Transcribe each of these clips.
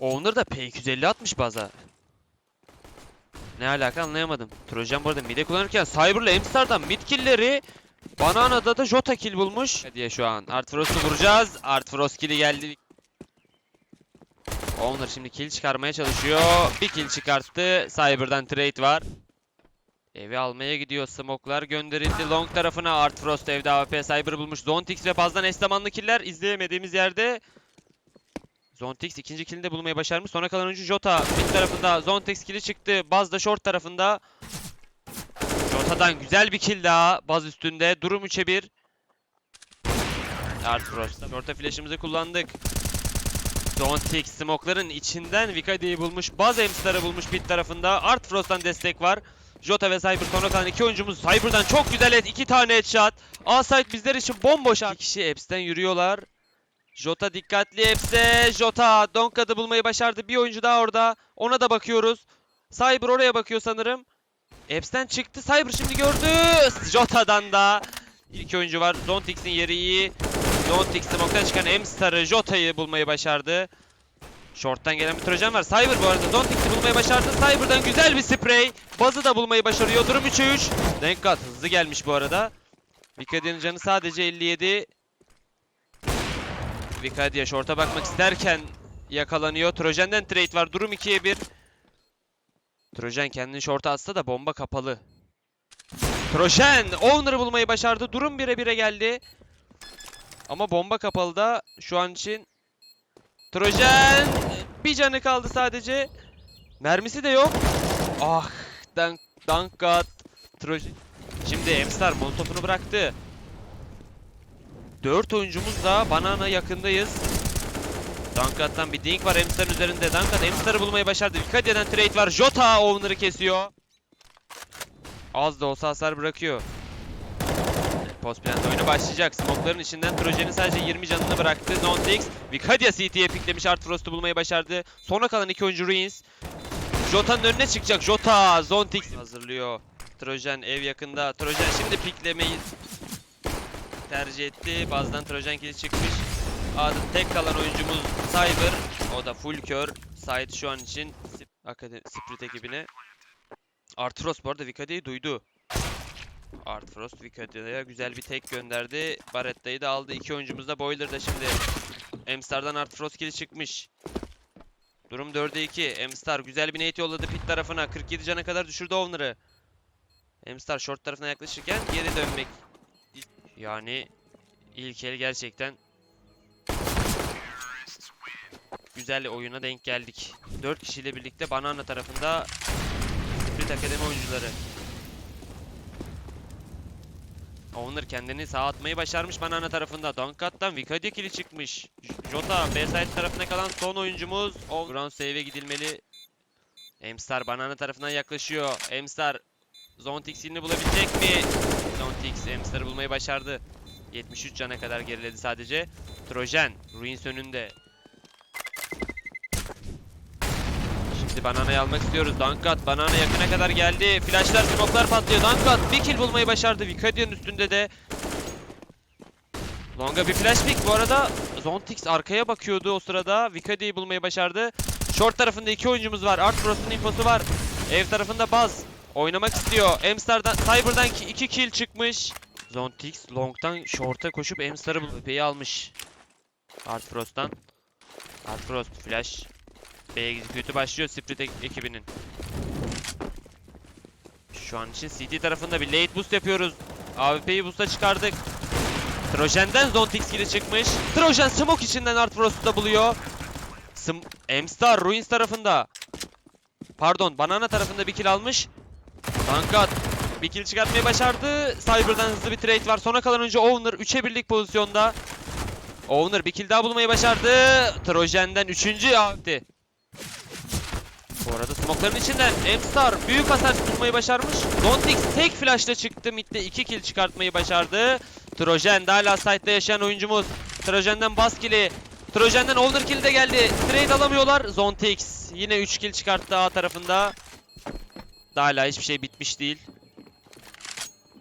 Owner da P250 atmış baza. Ne alaka anlayamadım. Trojan bu arada mid'e kullanırken Cyber'la Amstar'dan mid kill'leri Banana'da da Jota kill bulmuş. Diye şu an Art Frost'u vuracağız. Art Frost kill'i geldi. Owner şimdi kill çıkarmaya çalışıyor. Bir kill çıkarttı. Cyber'dan trade var. Evi almaya gidiyor. Smoke'lar gönderildi. Long tarafına Art Frost evde AWP Cyber bulmuş. Zontix ve bazdan eslamanlı killer izleyemediğimiz yerde. Zontix ikinci killini de bulmayı başarmış. Sonra kalan oyuncu Jota mid tarafında. Zontix killi çıktı. Baz da short tarafında. Jota'dan güzel bir kill daha. Baz üstünde. Durum 3'e 1. Art Frost. Short'a flash'ımızı kullandık. Zontix smoke'ların içinden Vikadi'yi bulmuş. Baz Emstar'ı bulmuş mid tarafında. Art Frost'tan destek var. Jota ve Cyber sonra kalan iki oyuncumuz Cyber'dan çok güzel et. iki tane headshot. A-site bizler için bomboş. İki kişi Eps'ten yürüyorlar. Jota dikkatli Eps'e. Jota Donkad'ı bulmayı başardı. Bir oyuncu daha orada. Ona da bakıyoruz. Cyber oraya bakıyor sanırım. Eps'ten çıktı. Cyber şimdi gördü. Jota'dan da. İki oyuncu var. Zontix'in yeri iyi. Zontix smoke'tan çıkan M-Star'ı Jota'yı bulmayı başardı. Short'tan gelen bir trojan var. Cyber bu arada Zontix'i bulmayı başardı. Cyber'dan güzel bir spray. Bazı da bulmayı başarıyor. Durum 3'e 3. Denkat hızlı gelmiş bu arada. Vikadia'nın canı sadece 57. Vikadia short'a bakmak isterken yakalanıyor. Trojan'dan trade var. Durum 2'ye 1. Trojan kendini short'a atsa da bomba kapalı. Trojan Owner'ı bulmayı başardı. Durum 1'e 1'e geldi. Ama bomba kapalı da şu an için Trojan bir canı kaldı sadece. Mermisi de yok. Ah, dank, dank God. Trojan. Şimdi Emstar molotofunu bıraktı. 4 oyuncumuz da Banana yakındayız. Dankat'tan bir dink var Emstar'ın üzerinde. Dankat Emstar'ı bulmayı başardı. Vikadia'dan trade var. Jota Owner'ı kesiyor. Az da olsa hasar bırakıyor. Post plant oyunu başlayacak. Smoke'ların içinden Trojan'ın sadece 20 canını bıraktı. Zontix. Vikadia CT'ye piklemiş. Art Frost'u bulmayı başardı. Sonra kalan iki oyuncu Ruins. Jota'nın önüne çıkacak. Jota. Zontix hazırlıyor. Trojan ev yakında. Trojan şimdi piklemeyi tercih etti. Bazdan Trojan kili çıkmış. Adı tek kalan oyuncumuz Cyber. O da full kör. Sait şu an için Akademi Sprit ekibine. Artros bu arada Vikadia'yı duydu. Art Frost Vikadia'ya güzel bir tek gönderdi. Baretta'yı da aldı. İki oyuncumuz da Boiler'da şimdi. Emstar'dan Art Frost kili çıkmış. Durum 4'e 2. Emstar güzel bir nate yolladı pit tarafına. 47 cana kadar düşürdü Owner'ı. Emstar short tarafına yaklaşırken geri dönmek. Yani ilk el gerçekten güzel oyuna denk geldik. 4 kişiyle birlikte Banana tarafında Split Akademi oyuncuları. Owner kendini sağa atmayı başarmış Banana tarafında. Dunkat'tan Vikadia kili çıkmış. Jota B side tarafına kalan son oyuncumuz. O ground save'e gidilmeli. Emstar Banana tarafından yaklaşıyor. Emstar Zontix ilini bulabilecek mi? Zontix Emstar'ı bulmayı başardı. 73 cana kadar geriledi sadece. Trojan Ruins önünde. Şimdi Banana'yı almak istiyoruz. Dankat Banana yakına kadar geldi. Flashlar, smoke'lar patlıyor. Dankat bir kill bulmayı başardı. Vikadia'nın üstünde de. Longa bir flash pick. Bu arada Zontix arkaya bakıyordu o sırada. Vikadia'yı bulmayı başardı. Short tarafında iki oyuncumuz var. Art Frost'un infosu var. Ev tarafında Buzz. Oynamak istiyor. Emstar'dan, Cyber'dan 2 kill çıkmış. Zontix long'tan short'a koşup Emstar'ı B'yi almış. Art Frost'tan. Art Frost flash. B kötü başlıyor Split ek- ekibinin. Şu an için CT tarafında bir late boost yapıyoruz. AWP'yi boost'a çıkardık. Trojan'den Zontix kili çıkmış. Trojan smoke içinden Art Frost'u da buluyor. Sm M-Star Ruins tarafında. Pardon Banana tarafında bir kill almış. Dankat bir kill çıkartmayı başardı. Cyber'dan hızlı bir trade var. Sona kalan önce Owner 3'e birlik pozisyonda. Owner bir kill daha bulmayı başardı. Trojan'den 3. yaptı. Bu arada smoke'ların içinden M-Star büyük hasar tutmayı başarmış. Zontix tek flashla çıktı. Mid'de 2 kill çıkartmayı başardı. Trojan da hala site'da yaşayan oyuncumuz. Trojan'dan bas kill'i. Trojan'dan Owner kill de geldi. Trade alamıyorlar. Zontix yine 3 kill çıkarttı A tarafında. Daha hala hiçbir şey bitmiş değil.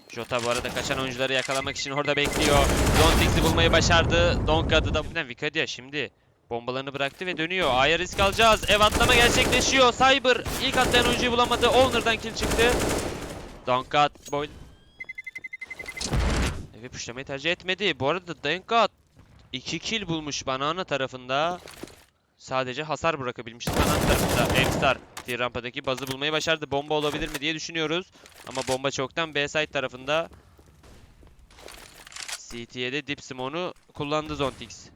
Jota bu arada kaçan oyuncuları yakalamak için orada bekliyor. Zontix'i bulmayı başardı. Donkad'ı da. Vicadia şimdi Bombalarını bıraktı ve dönüyor. A'ya risk alacağız. Ev atlama gerçekleşiyor. Cyber ilk atlayan oyuncuyu bulamadı. Owner'dan kill çıktı. Donkat boy. Evi pushlamayı tercih etmedi. Bu arada Donkat 2 kill bulmuş Banana tarafında. Sadece hasar bırakabilmiş Banana tarafında. M-Star T-Rampa'daki bazı bulmayı başardı. Bomba olabilir mi diye düşünüyoruz. Ama bomba çoktan B side tarafında. CT'ye de Dip Simone'u kullandı Zontix.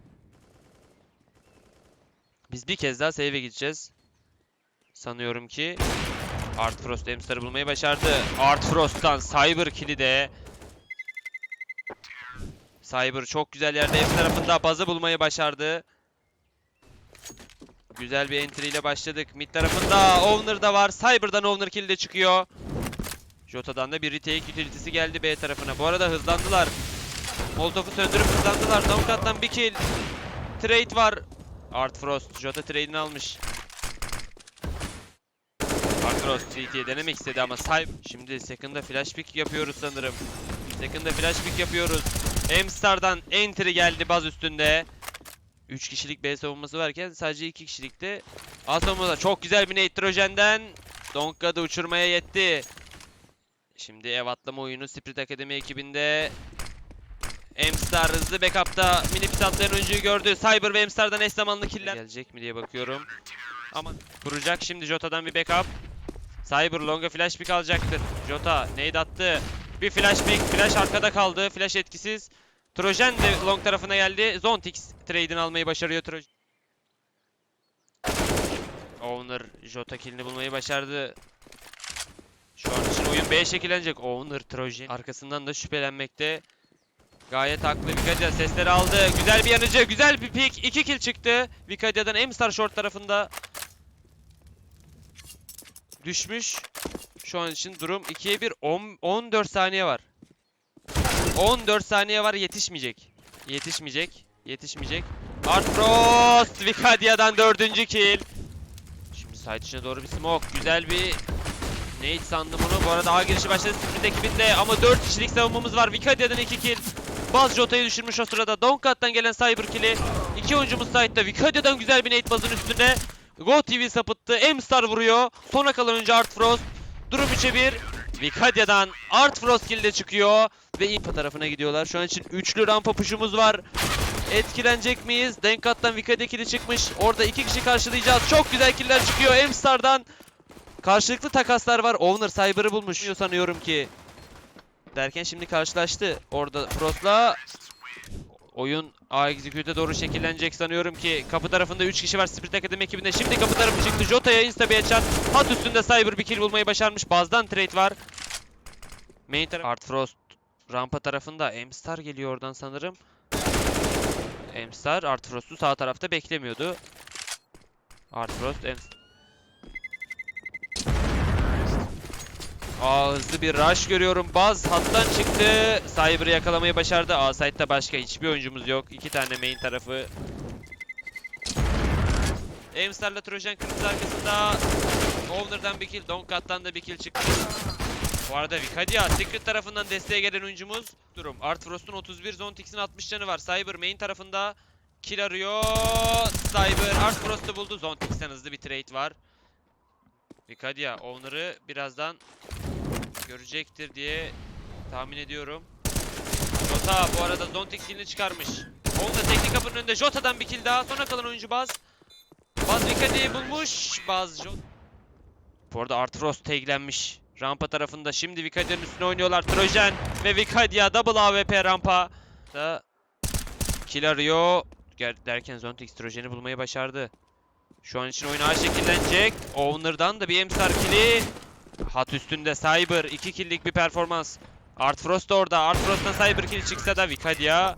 Biz bir kez daha save'e gideceğiz. Sanıyorum ki Art Frost Emstar'ı bulmayı başardı. Art Frost'tan Cyber kill'i de Cyber çok güzel yerde ev tarafında bazı bulmayı başardı. Güzel bir entry ile başladık. Mid tarafında Owner da var. Cyber'dan Owner kill de çıkıyor. Jota'dan da bir retake utility'si geldi B tarafına. Bu arada hızlandılar. Molotov'u söndürüp hızlandılar. Domkat'tan bir kill. Trade var. Art Frost. Jota trade'ini almış. Art Frost CT'ye denemek istedi ama sahip. Şimdi second'da flash pick yapıyoruz sanırım. Second'da flash pick yapıyoruz. M-Star'dan entry geldi baz üstünde. 3 kişilik B savunması varken sadece 2 kişilikte A savunmada çok güzel bir nitrojen'den Donka'da uçurmaya yetti. Şimdi ev atlama oyunu Spirit Akademi ekibinde M-Star hızlı backup'ta mini pit atlayan oyuncuyu gördü. Cyber ve M-Star'dan eş zamanlı killer. Gelecek mi diye bakıyorum. Ama kuracak şimdi Jota'dan bir backup. Cyber longa flash pick alacaktır. Jota nade attı. Bir flash pick. Flash arkada kaldı. Flash etkisiz. Trojan de long tarafına geldi. Zontix trade'ini almayı başarıyor Trojan. Owner Jota killini bulmayı başardı. Şu an için oyun B şekillenecek. Owner Trojan arkasından da şüphelenmekte. Gayet haklı. Vikadia sesleri aldı. Güzel bir yanıcı. Güzel bir pick. 2 kill çıktı. Vikadia'dan M-Star short tarafında. Düşmüş. Şu an için durum 2'ye 1. 10 14 saniye var. 14 saniye var yetişmeyecek. Yetişmeyecek. Yetişmeyecek. Art Frost Vikadia'dan dördüncü kill. Şimdi site içine doğru bir smoke. Güzel bir Nate sandım onu. Bu arada A girişi başladı Sprint ekibinde ama 4 kişilik savunmamız var. Vikadia'dan 2 kill. Baz Jota'yı düşürmüş o sırada. Donkat'tan gelen Cyber kill'i. İki oyuncumuz site'da. Vikadia'dan güzel bir Nate Baz'ın üstüne. Go TV sapıttı. M-Star vuruyor. Sona kalan oyuncu Art Frost. Durum 3'e 1. Vikadia'dan Art Frost kill de çıkıyor. Ve Impa tarafına gidiyorlar. Şu an için üçlü rampa push'umuz var. Etkilenecek miyiz? Denkat'tan Vikadia kill'i çıkmış. Orada iki kişi karşılayacağız. Çok güzel killer çıkıyor. M-Star'dan karşılıklı takaslar var. Owner Cyber'ı bulmuş sanıyorum ki. Derken şimdi karşılaştı. Orada Frost'la oyun A Execute'e doğru şekillenecek sanıyorum ki. Kapı tarafında 3 kişi var Spirit Academy ekibinde. Şimdi kapı tarafı çıktı. Jota'ya insta bir headshot. Hat üstünde Cyber bir kill bulmayı başarmış. Bazdan trade var. Main taraf Art Frost rampa tarafında M-Star geliyor oradan sanırım. M-Star Art Frost'u sağ tarafta beklemiyordu. Art Frost M Aa hızlı bir rush görüyorum. Baz hattan çıktı. Cyber'ı yakalamayı başardı. A site'da başka hiçbir oyuncumuz yok. İki tane main tarafı. Aimstar'la Trojan kırmızı arkasında. Owner'dan bir kill, Donkat'tan da bir kill çıktı. Bu arada Vikadia, Secret tarafından desteğe gelen oyuncumuz. Durum. Art Frost'un 31, Zontix'in 60 canı var. Cyber main tarafında kill arıyor. Cyber Art Frost'u buldu. Zontix'ten hızlı bir trade var. Vikadia Owner'ı birazdan görecektir diye tahmin ediyorum. Jota bu arada Zontix killini çıkarmış. Onda teknik kapının önünde Jota'dan bir kill daha. Sonra kalan oyuncu Baz. Baz Vikadia'yı bulmuş. Baz Jot. Bu arada Art Frost taglenmiş. Rampa tarafında. Şimdi Vikadia'nın üstüne oynuyorlar. Trojan ve Vikadia double AWP rampa. Da kill arıyor. Derken Zontix Trojan'ı bulmayı başardı. Şu an için oyun A şekillenecek. Owner'dan da bir M-Star kill'i. Hat üstünde Cyber. 2 kill'lik bir performans. Art Frost da orada. Art Frost'tan Cyber kill çıksa da Vikadia.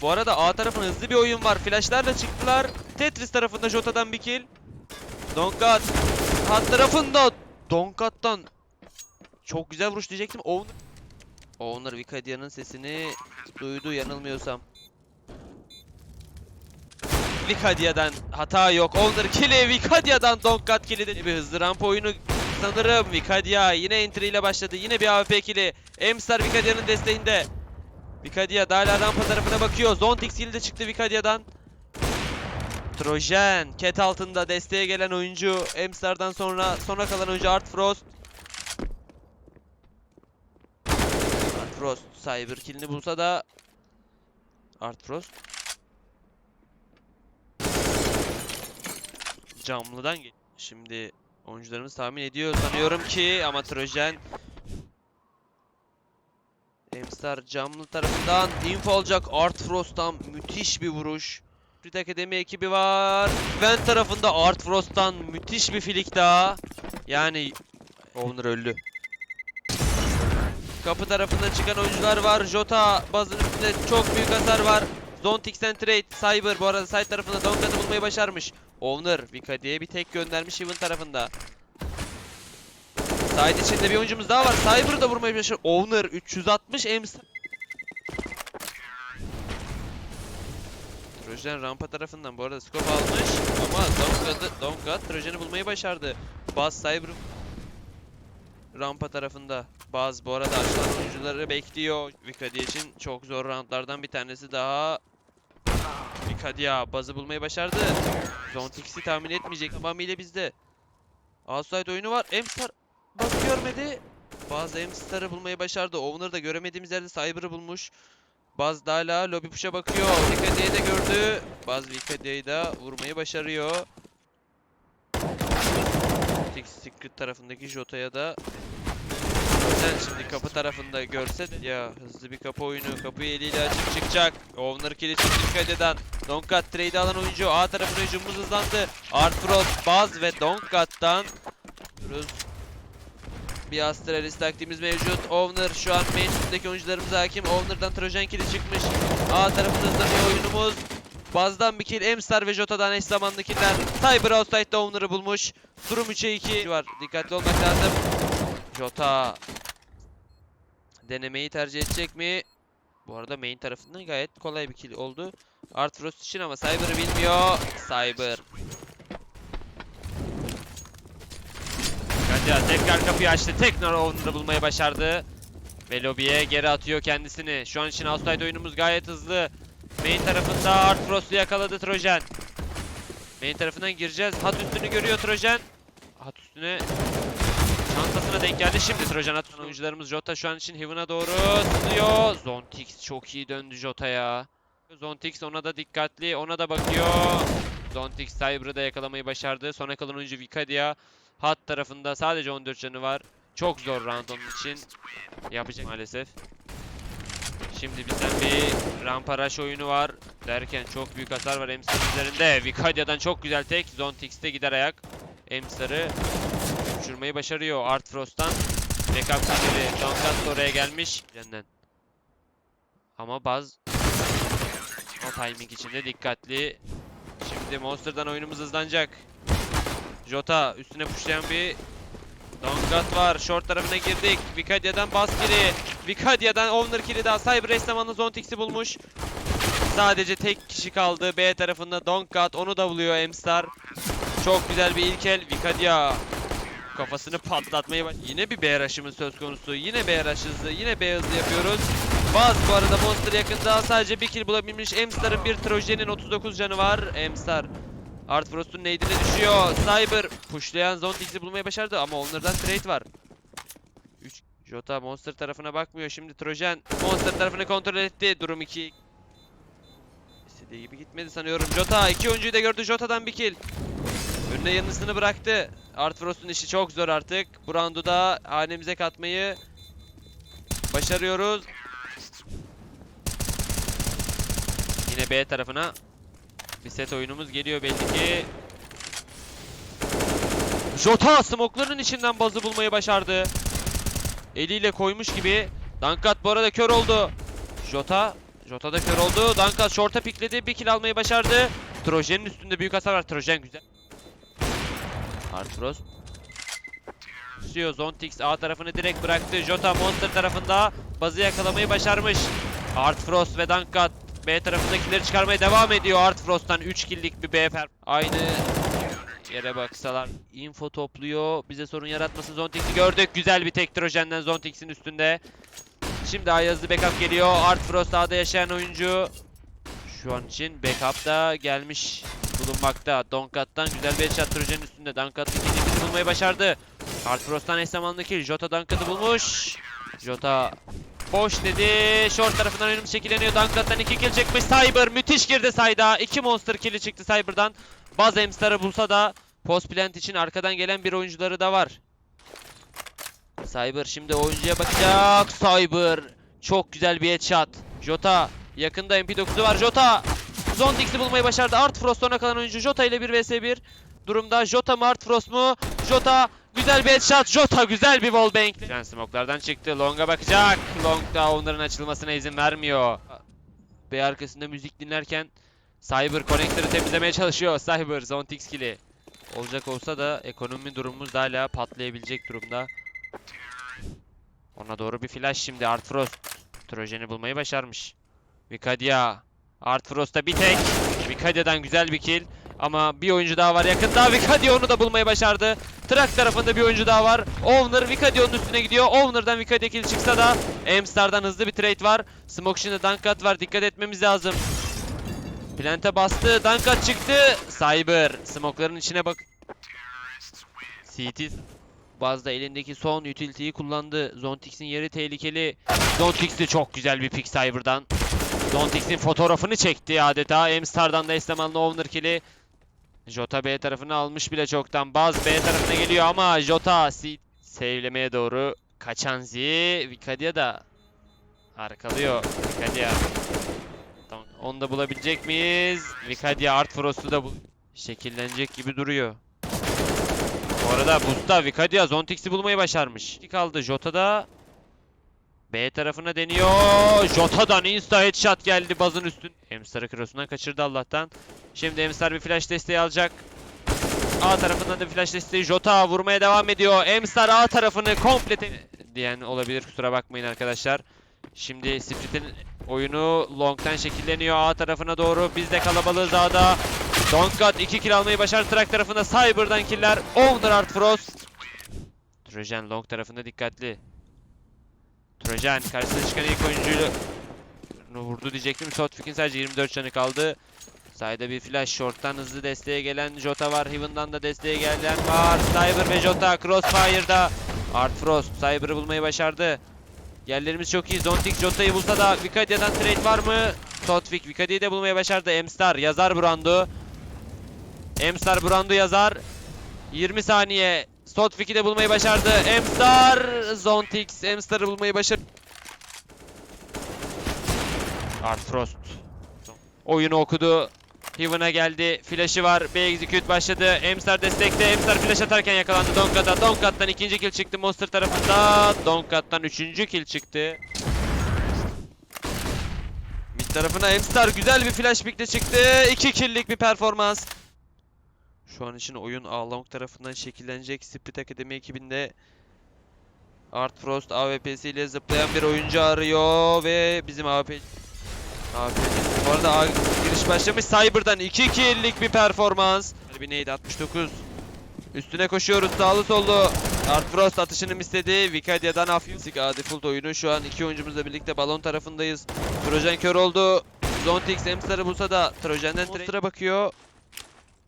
Bu arada A tarafında hızlı bir oyun var. Flash'larla çıktılar. Tetris tarafında Jota'dan bir kill. Donkat. Hat tarafında Donkat'tan çok güzel vuruş diyecektim. Owner. Owner Vikadia'nın sesini duydu yanılmıyorsam. Vikadia'dan hata yok. Owner kill'i Vikadia'dan Donkat kill'i bir hızlı rampa oyunu sanırım. Vikadia yine entry ile başladı. Yine bir AWP kill'i. M-Star Vikadia'nın desteğinde. Vikadia da hala rampa tarafına bakıyor. Zontix kill de çıktı Vikadia'dan. Trojen, ket altında desteğe gelen oyuncu. Emstar'dan sonra sona kalan oyuncu Art Frost. Art Frost Cyber killini bulsa da Art Frost Camlıdan gel. Şimdi oyuncularımız tahmin ediyor sanıyorum ki ama Trojen Emstar camlı tarafından info alacak Art Frost'tan müthiş bir vuruş. Split Akademi ekibi var. Vent tarafında Art Frost'tan müthiş bir filik daha. Yani Owner öldü. Kapı tarafından çıkan oyuncular var. Jota bazın çok büyük hasar var. Zontix'ten trade. Cyber bu arada side tarafında Donkat'ı bulmayı başarmış. Owner Vika diye bir tek göndermiş Even tarafında. Side içinde bir oyuncumuz daha var. Cyber'ı da vurmayı başarıyor. Owner 360 Ems. Trojan rampa tarafından bu arada scope almış ama Donkat'ı Donkat Trojan'ı bulmayı başardı. Buzz Cyber rampa tarafında. Buzz bu arada açılan oyuncuları bekliyor. Vikadia için çok zor roundlardan bir tanesi daha. Vikadia Buzz'ı bulmayı başardı. Zontix'i tahmin etmeyecek tamamıyla bizde. Outside oyunu var. Emstar Buzz görmedi. Buzz Emstar'ı bulmayı başardı. Owner da göremediğimiz yerde Cyber'ı bulmuş. Buzz da hala lobby push'a bakıyor. Vikadia'yı da gördü. Buzz Vikadia'yı da vurmayı başarıyor. Six Secret tarafındaki Jota'ya da Özel şimdi kapı tarafında görse ya hızlı bir kapı oyunu kapıyı eliyle açıp çıkacak. Owner kill'i çıktı Vikadia'dan. Donkat trade alan oyuncu A tarafına hücumumuz hızlandı. Art Frost, Buzz ve Donkat'tan Rus bir Astralis taktiğimiz mevcut. Owner şu an main üstündeki oyuncularımıza hakim. Owner'dan Trojan kill'i çıkmış. A tarafında hızlanıyor oyunumuz. Buzz'dan bir kill, Emstar ve Jota'dan eş zamanlı killer. Cyber Outside'da Owner'ı bulmuş. Durum 3'e 2 var. Dikkatli olmak lazım. Jota denemeyi tercih edecek mi? Bu arada main tarafından gayet kolay bir kill oldu. Art için ama Cyber'ı bilmiyor. Cyber. Kadia tekrar kapıyı açtı. Tekrar Owner'ı bulmayı başardı. Ve lobiye geri atıyor kendisini. Şu an için outside oyunumuz gayet hızlı. Main tarafında Art yakaladı Trojan. Main tarafından gireceğiz. Hat üstünü görüyor Trojan. Hat üstüne çantasına denk geldi. Şimdi Trojan at oyuncularımız Jota şu an için Heaven'a doğru sızıyor. Zontix çok iyi döndü Jota'ya. Zontix ona da dikkatli. Ona da bakıyor. Zontix Cyber'ı da yakalamayı başardı. Sona kalan oyuncu Vikadia. Hat tarafında sadece 14 canı var. Çok zor round onun için. Yapacak maalesef. Şimdi bizden bir rampa rush oyunu var. Derken çok büyük hasar var Emstar üzerinde. Vikadia'dan çok güzel tek. Zontix'te gider ayak. Emstar'ı uçurmayı başarıyor. Art Frost'tan. Backup killeri. Donkat da oraya gelmiş. Cenden. Ama Buzz o timing içinde dikkatli. Şimdi Monster'dan oyunumuz hızlanacak. Jota üstüne pushlayan bir Dongat var. Short tarafına girdik. Vikadia'dan bas kili. Vikadia'dan owner kili daha. Cyber zamanında Zontix'i bulmuş. Sadece tek kişi kaldı. B tarafında Dongat. Onu da buluyor Emstar. Çok güzel bir ilk el. Vikadia kafasını patlatmayı. Yine bir B rush'ımız söz konusu. Yine B rush. Yine B hızlı yapıyoruz. Baz bu arada Monster yakında sadece bir kill bulabilmiş. Emstar'ın bir Trojan'ın 39 canı var. Emstar Art Frost'un nade'ine düşüyor. Cyber pushlayan Zontix'i bulmayı başardı ama onlardan trade var. 3 Jota Monster tarafına bakmıyor. Şimdi Trojan Monster tarafını kontrol etti. Durum 2. İstediği gibi gitmedi sanıyorum. Jota iki oyuncuyu da gördü. Jota'dan bir kill. Önüne yanısını bıraktı. Art Frost'un işi çok zor artık. Bu roundu da hanemize katmayı başarıyoruz. Yine B tarafına bir set oyunumuz geliyor belli ki. Jota smokların içinden bazı bulmayı başardı. Eliyle koymuş gibi. Dankat bu arada kör oldu. Jota Jota da kör oldu. Dankat short'a pikledi. Bir kill almayı başardı. Trojen'in üstünde büyük hasar var. Trojen güzel. Frost. Tutuyor. Zontix A tarafını direkt bıraktı. Jota Monster tarafında bazı yakalamayı başarmış. Art Frost ve Dankat B tarafındakileri çıkarmaya devam ediyor. Art Frost'tan 3 kill'lik bir B. Aynı yere baksalar. Info topluyor. Bize sorun yaratmasın. Zontix'i gördük. Güzel bir tek Trojen'den Zontix'in üstünde. Şimdi Ayazlı backup geliyor. Art Frost A'da yaşayan oyuncu. Şu an için backup da gelmiş. Bulunmakta. Donkat'tan güzel bir headshot Trojan'ın üstünde. Donkat ikincimizi bulmayı başardı. Hard Frost'tan eş zamanlı kill. Jota Donkat'ı bulmuş. Jota boş dedi. Short tarafından önümüz şekilleniyor. Donkat'tan iki kill çıkmış. Cyber müthiş girdi sayda. İki monster kill'i çıktı Cyber'dan. Baz Emstar'ı bulsa da post plant için arkadan gelen bir oyuncuları da var. Cyber şimdi oyuncuya bakacak. Cyber çok güzel bir headshot. Jota yakında MP9'u var. Jota Zondix'i bulmayı başardı. Art Frost ona kalan oyuncu Jota ile 1 vs 1 durumda. Jota mı Art Frost mu? Jota güzel bir headshot. Jota güzel bir wallbang. Can smoke'lardan çıktı. Long'a bakacak. Long da onların açılmasına izin vermiyor. B arkasında müzik dinlerken Cyber Connector'ı temizlemeye çalışıyor. Cyber Zontix kill'i. Olacak olsa da ekonomi durumumuz da hala patlayabilecek durumda. Ona doğru bir flash şimdi Art Frost. Trojan'ı bulmayı başarmış. Vikadia. Art Frost'ta bir tek. Vikadia'dan güzel bir kill. Ama bir oyuncu daha var yakında. Vikadia onu da bulmayı başardı. Trak tarafında bir oyuncu daha var. Owner Vikadia'nın üstüne gidiyor. Owner'dan Vikadia kill çıksa da Amstar'dan hızlı bir trade var. Smoke şimdi Dankat var. Dikkat etmemiz lazım. Plante bastı. Dankat çıktı. Cyber. Smoke'ların içine bak. CT Bazda elindeki son utility'yi kullandı. Zontix'in yeri tehlikeli. Zontix'te çok güzel bir pick Cyber'dan. Zontix'in fotoğrafını çekti adeta. Amstar'dan da Esteman'la owner kill'i. Jota B tarafını almış bile çoktan. Baz B tarafına geliyor ama Jota save'lemeye doğru kaçan Z. Vikadia da arkalıyor. Vikadia. Tamam. Onu da bulabilecek miyiz? Vikadia Art Frost'u da bu şekillenecek gibi duruyor. Bu arada Busta Vikadia Zontix'i bulmayı başarmış. Kaldı Jota'da. B tarafına deniyor. Jota'dan insta headshot geldi bazın üstün. Emstar'ı crossundan kaçırdı Allah'tan. Şimdi Emstar bir flash desteği alacak. A tarafından da flash desteği Jota vurmaya devam ediyor. Emstar A tarafını komple diyen olabilir kusura bakmayın arkadaşlar. Şimdi Split'in oyunu long'tan şekilleniyor A tarafına doğru. Biz de kalabalığız A'da. Donkat 2 kill almayı başardı Trak tarafında. Cyber'dan killer. Owner Art Frost. Trojan long tarafında dikkatli. Trojan karşısına çıkan ilk oyuncuyla vurdu diyecektim. Shotfik'in sadece 24 canı kaldı. Sayda bir flash short'tan hızlı desteğe gelen Jota var. Heaven'dan da desteğe gelen var. Cyber ve Jota Crossfire'da. Art Frost Cyber'ı bulmayı başardı. Yerlerimiz çok iyi. Zontik Jota'yı bulsa da Vikadia'dan trade var mı? Totfik Vikadia'yı de bulmayı başardı. Emstar yazar Brando. Emstar Brando yazar. 20 saniye. Stotfik'i de bulmayı başardı. Emstar Zontix Emstar'ı bulmayı başardı. Art Frost. Oyunu okudu. Heaven'a geldi. Flash'ı var. B execute başladı. Emstar destekte. Emstar flash atarken yakalandı Donkat'a. Donkat'tan ikinci kill çıktı Monster tarafında. Donkat'tan üçüncü kill çıktı. Mid tarafına Emstar güzel bir flash pick'te çıktı. 2 kill'lik bir performans. Şu an için oyun A-Long tarafından şekillenecek. Split Akademi ekibinde Art Frost AWP'si ile zıplayan bir oyuncu arıyor ve bizim AWP AWP bu arada A giriş başlamış. Cyber'dan 2 kill'lik bir performans. Bir neydi 69. Üstüne koşuyoruz sağlı sollu. Art Frost atışını istedi. Vikadia'dan Afyusik A default oyunu. Şu an iki oyuncumuzla birlikte balon tarafındayız. Trojan kör oldu. Zontix Emstar'ı bulsa da Trojan'dan Monster'a bakıyor.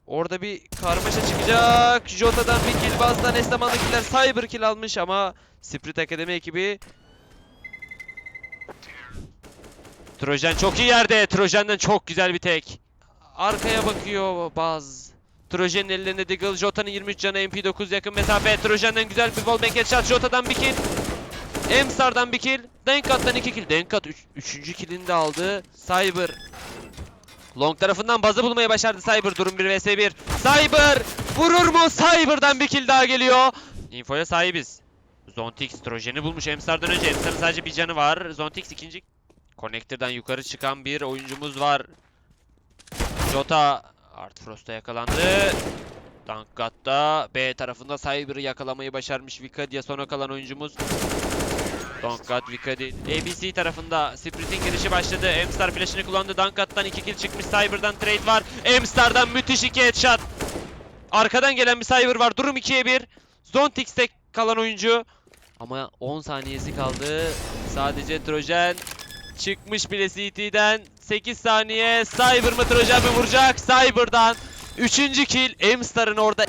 Orada bir karmaşa çıkacak. Jota'dan bir kill Baz'dan Esteman'da killer Cyber kill almış ama Sprit Akademi ekibi Trojan çok iyi yerde. Trojan'dan çok güzel bir tek. Arkaya bakıyor Baz. Trojan'ın ellerinde Deagle. Jota'nın 23 canı MP9 yakın mesafe. Trojan'dan güzel bir wallbang headshot. Jota'dan bir kill. Emstar'dan bir kill. Denkat'tan 2 kill. Denkat 3. killini de aldı. Cyber Long tarafından bazı bulmayı başardı Cyber. Durum 1 vs 1. Cyber vurur mu? Cyber'dan bir kill daha geliyor. Infoya sahibiz. Zontix Trojan'ı bulmuş Emstar'dan önce. Emstar'ın sadece bir canı var. Zontix ikinci. Connector'dan yukarı çıkan bir oyuncumuz var. Jota Art Frost'a yakalandı. Dankat'ta B tarafında Cyber'ı yakalamayı başarmış Vikadia sona kalan oyuncumuz. Donkat Vikadi. ABC tarafında Sprit'in girişi başladı. Emstar flash'ını kullandı. Dankat'tan 2 kill çıkmış. Cyber'dan trade var. Emstar'dan müthiş 2 headshot. Arkadan gelen bir Cyber var. Durum 2'ye 1. Zontix'te kalan oyuncu. Ama 10 saniyesi kaldı. Sadece Trojan çıkmış bile CT'den. 8 saniye. Cyber mı Trojan mı vuracak? Cyber'dan Üçüncü kill Emstar'ın orada